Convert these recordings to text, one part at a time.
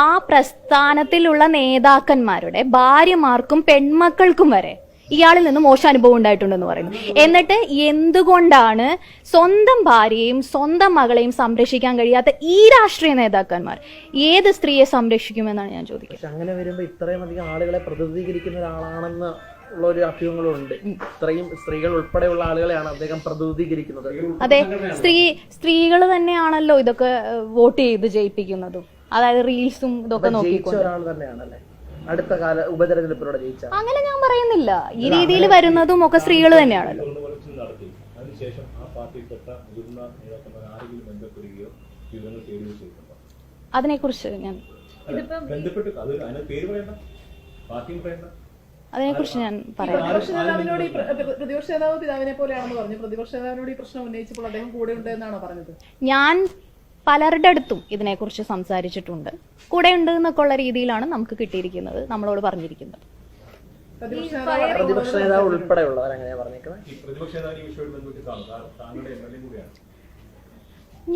ആ പ്രസ്ഥാനത്തിലുള്ള നേതാക്കന്മാരുടെ ഭാര്യമാർക്കും പെൺമക്കൾക്കും വരെ ഇയാളിൽ നിന്ന് മോശം അനുഭവം ഉണ്ടായിട്ടുണ്ടെന്ന് പറയുന്നു. എന്നിട്ട് എന്തുകൊണ്ടാണ് സ്വന്തം ഭാര്യയും സ്വന്തം മകളെയും സംരക്ഷിക്കാൻ കഴിയാത്ത ഈ രാഷ്ട്രീയ നേതാക്കന്മാർ? ഏത് സ്ത്രീയെ സംരക്ഷിക്കുമെന്നാണ് ഞാൻ ചോദിക്കുന്നത്. അങ്ങനെ വരുമ്പോൾ ഇത്രയും അധികം ആളുകളെ പ്രതിനിധീകരിക്കുന്ന ഒരാളാണെന്ന് ഉള്ള ഒരു അഭ്യൂഹങ്ങളുണ്ട് ഇത്രയും സ്ത്രീകൾ ഉൾപ്പെടെയുള്ള ആളുകളെയാണ് അദ്ദേഹം പ്രതിനിധീകരിക്കുന്നത്. അതെ സ്ത്രീ സ്ത്രീകൾ തന്നെയാണല്ലോ ഇതൊക്കെ വോട്ട് ചെയ്ത് ജയിപ്പിക്കുന്നതും. അതായത് റീൽസും ഇതൊക്കെ നോക്കിക്കൊണ്ട്. അടുത്ത കാല ഉപതെരഞ്ഞെടുപ്പിലൂടെ ജയിച്ച. അങ്ങനെ ഞാൻ പറയുന്നില്ല. ഈ രീതിയിൽ വരുന്നതും ഒക്കെ സ്ത്രീകൾ തന്നെയാണല്ലോ. അതിനെ അതിനുശേഷം ആ പാർട്ടിയിൽപ്പെട്ട മുതിർന്ന നേതാക്കന്മാർ ആരെങ്കിലും ബന്ധപ്പെടുകയോ വിവരങ്ങൾ തേടുകയോ ചെയ്തിട്ടുണ്ടോ? അതിനെക്കുറിച്ച് ഞാൻ ബന്ധപ്പെട്ട് അത് അതിന് പേര് പറയണ്ട. പാർട്ടിയും പറയണ്ട. അതിനെക്കുറിച്ച് ഞാൻ പറയാം. പ്രതിപക്ഷ നേതാവിനോട് നേതാവ് പിതാവിനെ പോലെയാണെന്ന് പറഞ്ഞു. പ്രതിപക്ഷ നേതാവിനോട് ഈ പ്രശ്നം ഉന്നയിച്ചപ്പോൾ അദ്ദേഹം കൂടെ ഉണ്ട് എന്നാണ് പറഞ്ഞത്? ഞാൻ പലരുടെ അടുത്തും ഇതിനെക്കുറിച്ച് സംസാരിച്ചിട്ടുണ്ട്. കൂടെ ഉണ്ട് എന്നൊക്കെ ഉള്ള രീതിയിലാണ് നമുക്ക് കിട്ടിയിരിക്കുന്നത് നമ്മളോട് പറഞ്ഞിരിക്കുന്നത്. പ്രതിപക്ഷ നേതാവ് ഉൾപ്പെടെയുള്ളവർ പറഞ്ഞേക്കുന്നത്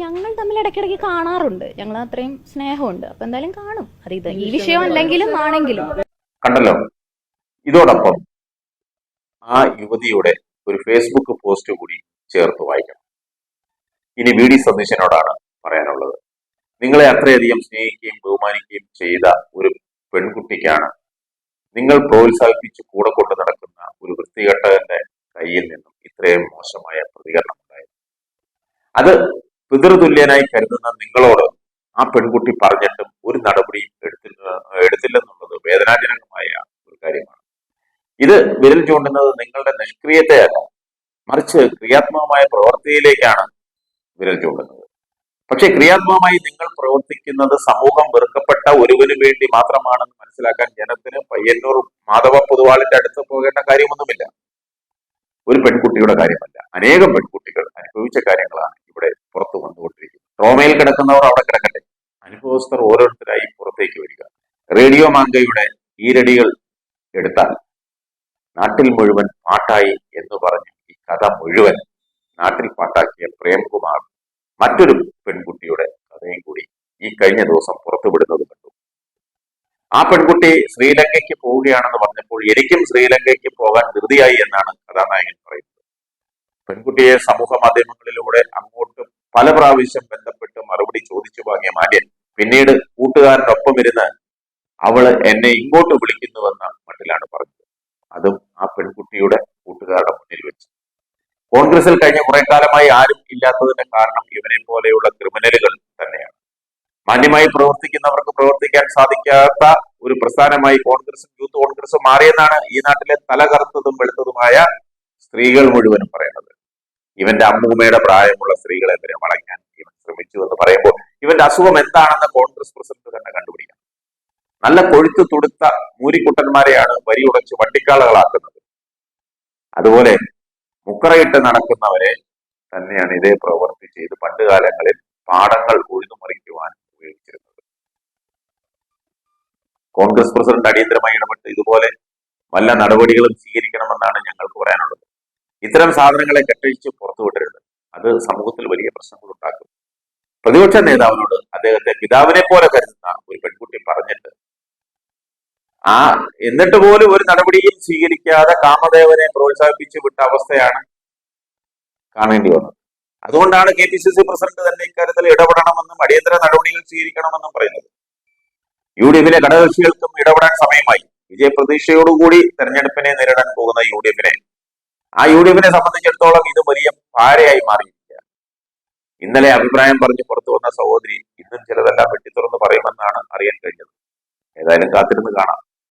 ഞങ്ങൾ തമ്മിൽ ഇടയ്ക്കിടയ്ക്ക് കാണാറുണ്ട്. ഞങ്ങൾ അത്രയും സ്നേഹമുണ്ട്. അപ്പൊ എന്തായാലും കാണും. അത് ഇത് ഈ വിഷയം അല്ലെങ്കിലും ആണെങ്കിലും. കണ്ടല്ലോ? ഇതോടൊപ്പം ആ യുവതിയുടെ ഒരു ഫേസ്ബുക്ക് പോസ്റ്റ് കൂടി ചേർത്ത് വായിക്കണം. ഇനി വി ഡി സതീശനോടാണ് പറയാനുള്ളത്. നിങ്ങളെ അത്രയധികം സ്നേഹിക്കുകയും ബഹുമാനിക്കുകയും ചെയ്ത ഒരു പെൺകുട്ടിക്കാണ് നിങ്ങൾ പ്രോത്സാഹിപ്പിച്ച് കൂടെ കൊണ്ട് നടക്കുന്ന ഒരു വൃത്തികെട്ടവന്റെ കയ്യിൽ നിന്നും ഇത്രയും മോശമായ പ്രതികരണം ഉണ്ടായത്. അത് പിതൃതുല്യനായി കരുതുന്ന നിങ്ങളോട് ആ പെൺകുട്ടി പറഞ്ഞിട്ടും ഒരു നടപടിയും എടുത്തില്ല എടുത്തില്ലെന്നുള്ളത് വേദനാജനകമായ ഒരു കാര്യമാണ്. ഇത് വിരൽ ചൂണ്ടുന്നത് നിങ്ങളുടെ നിഷ്ക്രിയത്തെയല്ല മറിച്ച് ക്രിയാത്മകമായ പ്രവൃത്തിയിലേക്കാണ് വിരൽ ചൂണ്ടുന്നത്. പക്ഷെ ക്രിയാത്മകമായി നിങ്ങൾ പ്രവർത്തിക്കുന്നത് സമൂഹം വെറുക്കപ്പെട്ട ഒരുവന് വേണ്ടി മാത്രമാണെന്ന് മനസ്സിലാക്കാൻ ജനത്തിന് പയ്യന്നൂർ മാധവ പൊതുവാളിന്റെ അടുത്ത് പോകേണ്ട കാര്യമൊന്നുമില്ല. ഒരു പെൺകുട്ടിയുടെ കാര്യമല്ല. അനേകം പെൺകുട്ടികൾ അനുഭവിച്ച കാര്യങ്ങളാണ് ഇവിടെ പുറത്തു വന്നുകൊണ്ടിരിക്കുന്നത്. ട്രോമയിൽ കിടക്കുന്നവർ അവിടെ കിടക്കട്ടെ. അനുഭവസ്ഥർ ഓരോരുത്തരായി പുറത്തേക്ക് വരിക. റേഡിയോ മാങ്കയുടെ ഈരടികൾ എടുത്താൽ നാട്ടിൽ മുഴുവൻ പാട്ടായി എന്ന് പറഞ്ഞു ഈ കഥ മുഴുവൻ നാട്ടിൽ പാട്ടാക്കിയ പ്രേംകുമാർ മറ്റൊരു പെൺകുട്ടിയുടെ കഥയും കൂടി ഈ കഴിഞ്ഞ ദിവസം പുറത്തുവിടുന്നത് കണ്ടു. ആ പെൺകുട്ടി ശ്രീലങ്കയ്ക്ക് പോവുകയാണെന്ന് പറഞ്ഞപ്പോൾ എനിക്കും ശ്രീലങ്കയ്ക്ക് പോകാൻ ധൃതിയായി എന്നാണ് കഥാനായകൻ പറയുന്നത്. പെൺകുട്ടിയെ സമൂഹ മാധ്യമങ്ങളിലൂടെ അങ്ങോട്ട് പല പ്രാവശ്യം ബന്ധപ്പെട്ട് മറുപടി ചോദിച്ചു വാങ്ങിയ മാര്യൻ പിന്നീട് കൂട്ടുകാരനൊപ്പം ഇരുന്ന് അവൾ എന്നെ ഇങ്ങോട്ട് വിളിക്കുന്നുവെന്ന മട്ടിലാണ് പറഞ്ഞത്. അതും ആ പെൺകുട്ടിയുടെ കൂട്ടുകാരുടെ മുന്നിൽ വെച്ച്. കോൺഗ്രസിൽ കഴിഞ്ഞ കുറെ കാലമായി ആരും ഇല്ലാത്തതിന്റെ കാരണം ഇവനെ പോലെയുള്ള ക്രിമിനലുകൾ തന്നെയാണ്. മാന്യമായി പ്രവർത്തിക്കുന്നവർക്ക് പ്രവർത്തിക്കാൻ സാധിക്കാത്ത ഒരു പ്രസ്ഥാനമായി കോൺഗ്രസും യൂത്ത് കോൺഗ്രസും മാറിയെന്നാണ് ഈ നാട്ടിലെ തലകറുത്തതും വെളുത്തതുമായ സ്ത്രീകൾ മുഴുവനും പറയുന്നത്. ഇവന്റെ അമ്മൂമ്മയുടെ പ്രായമുള്ള സ്ത്രീകളെ വരെ വളയ്ക്കാൻ ഇവൻ ശ്രമിച്ചു എന്ന് പറയുമ്പോൾ ഇവന്റെ അസുഖം എന്താണെന്ന് കോൺഗ്രസ് പ്രസിഡന്റ് തന്നെ കണ്ടുപിടിക്കണം. നല്ല കൊഴുത്തു തുടുത്ത മൂരിക്കുട്ടന്മാരെയാണ് വരി ഉടച്ച് വണ്ടിക്കാളകളാക്കുന്നത്. അതുപോലെ മുക്കറയിട്ട് നടക്കുന്നവരെ തന്നെയാണ് ഇതേ പ്രവൃത്തി ചെയ്ത് പണ്ട് കാലങ്ങളിൽ പാടങ്ങൾ ഉഴുതുമറിക്കുവാൻ ഉപയോഗിച്ചിരുന്നത്. കോൺഗ്രസ് പ്രസിഡന്റ് അടിയന്തരമായി ഇടപെട്ട് ഇതുപോലെ വല്ല നടപടികളും സ്വീകരിക്കണമെന്നാണ് ഞങ്ങൾക്ക് പറയാനുള്ളത്. ഇത്തരം സാധനങ്ങളെ കെട്ടഴിച്ച് പുറത്തുവിടരുത് അത് സമൂഹത്തിൽ വലിയ പ്രശ്നങ്ങൾ ഉണ്ടാക്കും. പ്രതിപക്ഷ നേതാവിനോട് അദ്ദേഹത്തെ പിതാവിനെ പോലെ കരുതുന്ന ഒരു പെൺകുട്ടി പറഞ്ഞിട്ട് ആ എന്നിട്ട് പോലും ഒരു നടപടിയും സ്വീകരിക്കാതെ കാമദേവനെ പ്രോത്സാഹിപ്പിച്ചു വിട്ട അവസ്ഥയാണ് കാണേണ്ടി വന്നത് അതുകൊണ്ടാണ് K P C C president തന്നെ ഇക്കാര്യത്തിൽ ഇടപെടണമെന്നും അടിയന്തര നടപടികൾ സ്വീകരിക്കണമെന്നും പറയുന്നത്. യു ഡി എഫിലെ ഘടകകക്ഷികൾക്കും ഇടപെടാൻ സമയമായി. വിജയപ്രതീക്ഷയോടുകൂടി തെരഞ്ഞെടുപ്പിനെ നേരിടാൻ പോകുന്ന യു ഡി എഫിനെ. ആ യു ഡി എഫിനെ സംബന്ധിച്ചിടത്തോളം ഇത് വലിയ ഭാരയായി മാറിയിരിക്കുകയാണ്. ഇന്നലെ അഭിപ്രായം പറഞ്ഞ് പുറത്തു വന്ന സഹോദരി ഇന്നും ചിലതെല്ലാം വെട്ടിത്തുറന്ന് പറയുമെന്നാണ് അറിയാൻ കഴിഞ്ഞത്. ഏതായാലും കാത്തിരുന്ന് കാണാം.